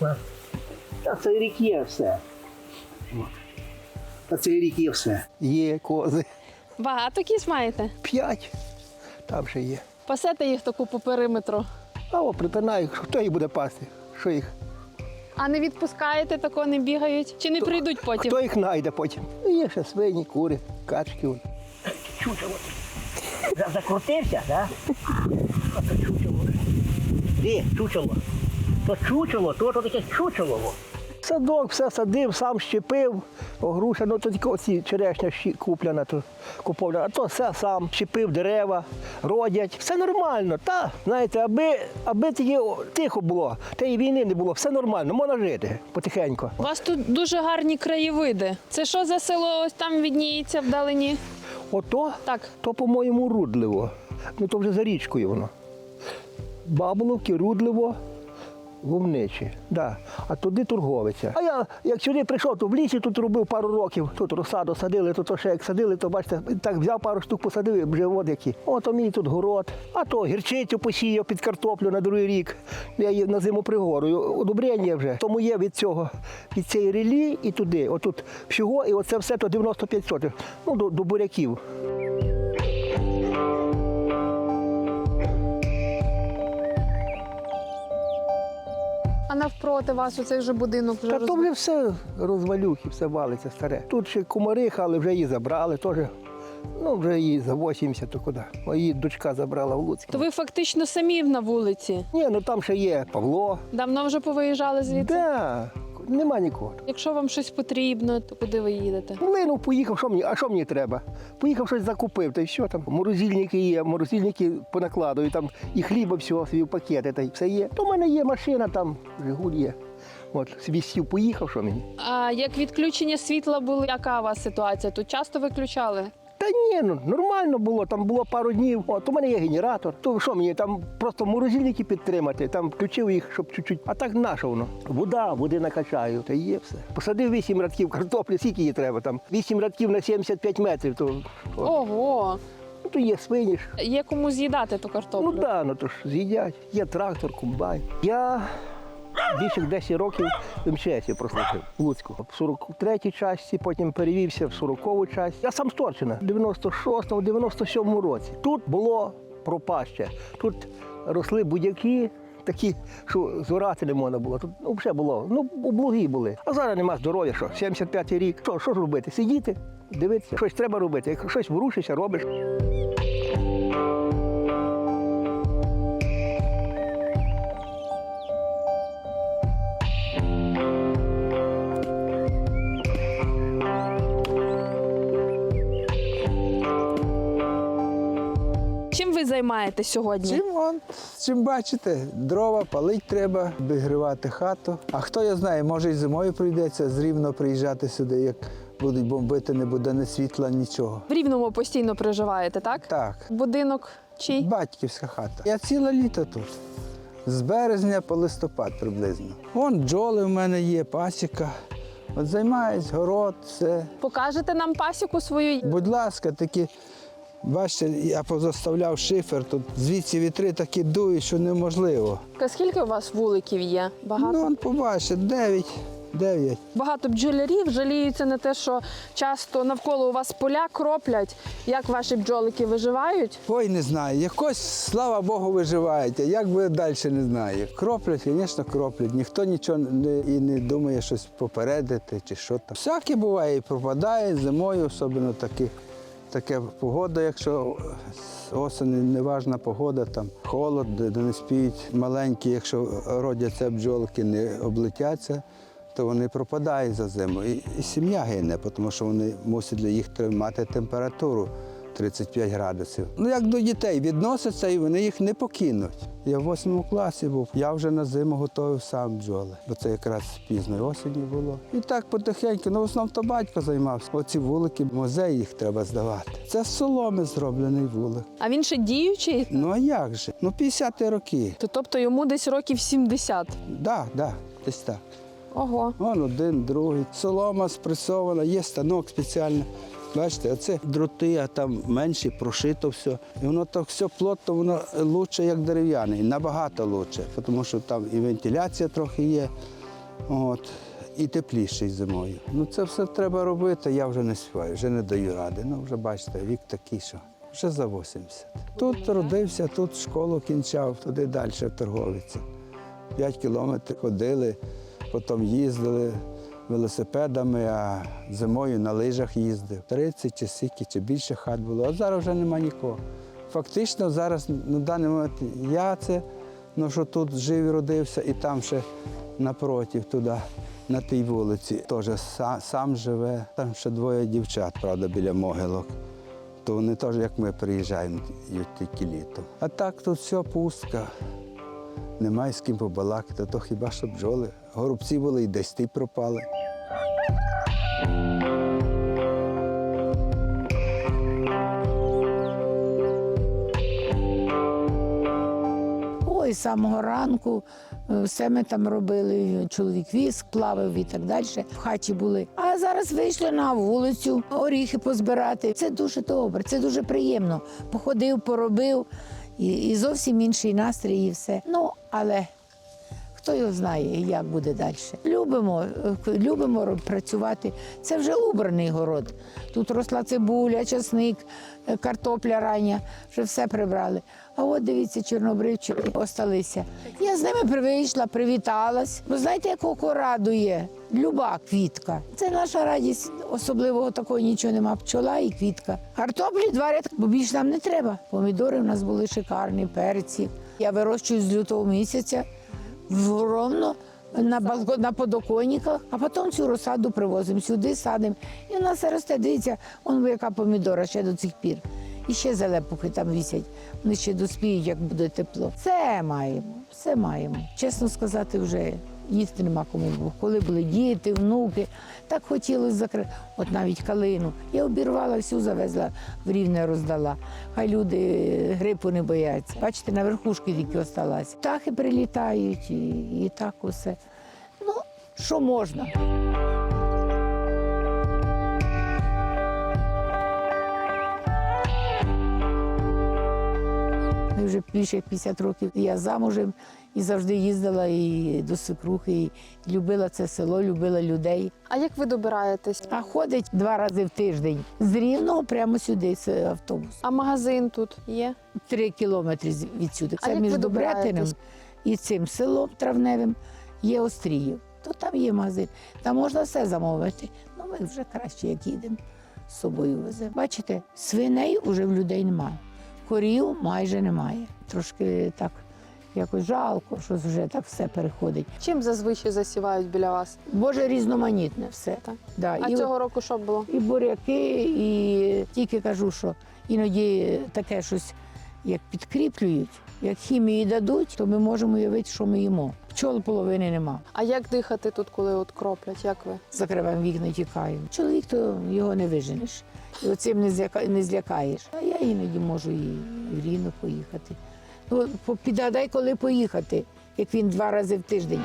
можна. Та цей рік є все. Та цей рік є все. Є кози. Багато кіз маєте? П'ять. Там ще є. Пасете їх таку по периметру. А о, припинаю, хто їх буде пасти? Що їх? А не відпускаєте, тако не бігають? Чи не прийдуть потім? Хто їх знайде потім? Ну, Є ще свині, кури, качки. вон. Чучело. За- Закрутився, так? Де чучело? То чучело, то, то таке чучело. Садок все садив, сам щепив, огруша, ну то тільки оці черешня куплена, то купована, а то все сам щепив дерева, родять. Все нормально. Та, знаєте, аби, аби тільки тихо було, та і війни не було, все нормально, можна жити потихеньку. У вас тут дуже гарні краєвиди. Це що за село ось там відніється вдалині? Ото, Так. то, по-моєму, рудливо. Ну то вже за річкою воно. Баболовки, рудливо, вовничі. Да. А туди торговиця. А я як сюди прийшов, то в лісі тут робив пару років. Тут розсаду садили, то, то ще як садили, то бачите, так взяв пару штук, посадив, вже от які. Ото мій тут город. А то гірчицю посіяв під картоплю на другий рік. Я її на зиму пригорую. Одобрення вже. Тому є від цього, від цієї релі і туди. Отут всього, і оце все то 95 сотих. Ну, до, до буряків. Навпроти вас оцей вже будинок вже Та то вже все розвалюхи, все валиться старе. Тут ще кумариха, але вже її забрали теж. Ну, вже її за 80, то куди. Мої дочка забрала в Луцьк. То ви фактично самі на вулиці. Ні, ну там ще є Павло. Давно вже повиїжджали звідси? Да, нема нікого. Якщо вам щось потрібно, то куди ви їдете? Млинув поїхав, що мені, а що мені треба? Поїхав щось закупив, та й що там. Морозильники є, морозильники понакладую, там і хліба всього в пакети, та й все є. То в мене є машина, там Жигуль є. От, сів, поїхав, що мені. А як відключення світла було, яка у вас ситуація? Тут часто виключали? Та ні, ну нормально було, там було пару днів. От у мене є генератор. То що мені там просто морозильники підтримати, там включив їх, щоб чуть-чуть. А так на що воно? Вода, води накачаю, та є все. Посадив вісім радків картоплі, скільки її треба там. Вісім радків на 75 метрів, то, то, Ого! ну, то є свині ж. Є кому з'їдати ту картоплю. Ну так, ну то ж з'їдять. Є трактор, комбайн. Я більше 10 років в МЧСі прослужив в Луцьку. В 43-й часті, потім перевівся в 40-ту часть. Я сам з Торчина, в 96-му, 97-му році. Тут було пропаще. Тут росли будяки. Такі, що зорати не можна було. Тут ну, вже було. Ну, облуги були. А зараз нема здоров'я, що 75-й рік. Що, що ж робити? Сидіти, дивитися, щось треба робити. Як щось ворушишся, робиш. Займаєтесь сьогодні? Чим он, чим бачите, дрова палить треба, обігрівати хату. А хто я знає, може і зимою прийдеться з рівно приїжджати сюди, як будуть бомбити, не буде ні світла, нічого. В Рівному постійно проживаєте, так? Так, Будинок чий? батьківська хата. Я ціле літо тут. З березня по листопад приблизно. Вон бджоли в мене є, пасіка. От займаюсь, город, все. Покажете нам пасіку свою? Будь ласка, такі. Бачите, я позаставляв шифер, тут звідси вітри такі дують, що неможливо. А Скільки у вас вуликів є? Багато? Ну, он побачите, 9, 9. Багато бджолярів жаліються на те, що часто навколо у вас поля кроплять. Як ваші бджолики виживають? Ой, не знаю. Якось, слава Богу, виживають. А як буде далі, не знаю. Кроплять, звісно, кроплять. Ніхто нічого не, і не думає щось попередити чи що там. Всяке буває, і пропадає зимою, особливо такі, таке погода, якщо осені неважна погода, там холод, де не спіють маленькі, якщо родяться бджолки, не облетяться. То вони пропадають за зиму. І, і сім'я гине, тому що вони мусять для їх тримати температуру 35 градусів. Ну як до дітей відносяться і вони їх не покинуть. Я в восьмому класі був, я вже на зиму готував сам бджоли, бо це якраз пізної осені було. І так потихеньку, ну в основному то батько займався. Оці вулики, музей їх треба здавати. Це з соломи зроблений вулик. А він ще діючий? Ну а як же? Ну 50 роки. То, тобто йому десь років 70. Так, да, да, десь так. Ого. Вон один, другий. Солома спресована, є станок спеціальний. Бачите, оце дроти, а там менші, прошито все. І воно так все плотно, воно лучше, як дерев'яне, набагато лучше, тому що там і вентиляція трохи є. От. І тепліший зимою. Ну це все треба робити, я вже не співаю, вже не даю ради. Ну вже бачите, вік такий, що вже за 80. Тут родився, тут школу кінчав, туди далі в торговиці. П'ять кілометрів ходили, потім їздили велосипедами, а зимою на лижах їздив. 30 чи скільки, чи більше хат було, а зараз вже нема нікого. Фактично зараз на даний момент я це, ну що тут жив і родився, і там ще напротив туди, на тій вулиці, теж сам, сам живе. Там ще двоє дівчат, правда, біля могилок. То вони теж, як ми приїжджаємо тільки літом. А так тут все пустка. Немає з ким побалакати, то хіба що бджоли. Горобці були і десь ті пропали. Ой, з самого ранку е, все ми там робили. Чоловік віск плавив і так далі. В хаті були. А зараз вийшли на вулицю оріхи позбирати. Це дуже добре, це дуже приємно. Походив, поробив і, і зовсім інший настрій, і все. Ну, але хто його знає, як буде далі. Любимо, е, любимо працювати. Це вже убраний город. Тут росла цибуля, часник, е, картопля рання, вже все прибрали. А от дивіться, чорнобривчики осталися. Я з ними вийшла, привіталась. Ви знаєте, як око радує? Люба квітка. Це наша радість. Особливого такого нічого нема. Пчола і квітка. Картоплі два рядки, бо більше нам не треба. Помідори в нас були шикарні, перці. Я вирощую з лютого місяця ровно на балкон, на подоконниках, а потім цю розсаду привозимо сюди, садимо. І в нас росте, дивіться, он яка помідора ще до цих пір. І ще залепухи там вісять. Вони ще доспіють, як буде тепло. Все маємо, все маємо. Чесно сказати, вже їсти нема кому. Коли були діти, внуки, так хотілося закрити. От навіть калину. Я обірвала всю, завезла в рівне роздала. Хай люди е, грипу не бояться. Бачите, на верхушки тільки осталась. Птахи прилітають і, і так усе. Ну, що можна? Вже більше як 50 років я замужем і завжди їздила і до свекрухи, і любила це село, любила людей. А як ви добираєтесь? А ходить два рази в тиждень з рівного прямо сюди з автобус. А магазин тут є? Три кілометри відсюди. А Це як між Добретинем добираєтесь? і цим селом травневим є Остріїв. То там є магазин. Там можна все замовити. Ну ми вже краще, як їдемо з собою веземо. Бачите, свиней уже в людей немає. Корів майже немає. Трошки так якось жалко, що вже так все переходить. Чим зазвичай засівають біля вас? Боже, різноманітне все. Так. Да, А і цього року що було? і буряки, і тільки кажу, що іноді таке щось як підкріплюють, як хімії дадуть, то ми можемо уявити, що ми їмо. Пчол половини нема. А як дихати тут, коли от кроплять? Як ви? Закриваємо вікна, тікаємо. Чоловік то його не виженеш. І оцим не, зляка, не злякаєш. А я іноді можу і в Рівно поїхати. Ну, підгадай, коли поїхати, як він два рази в тиждень.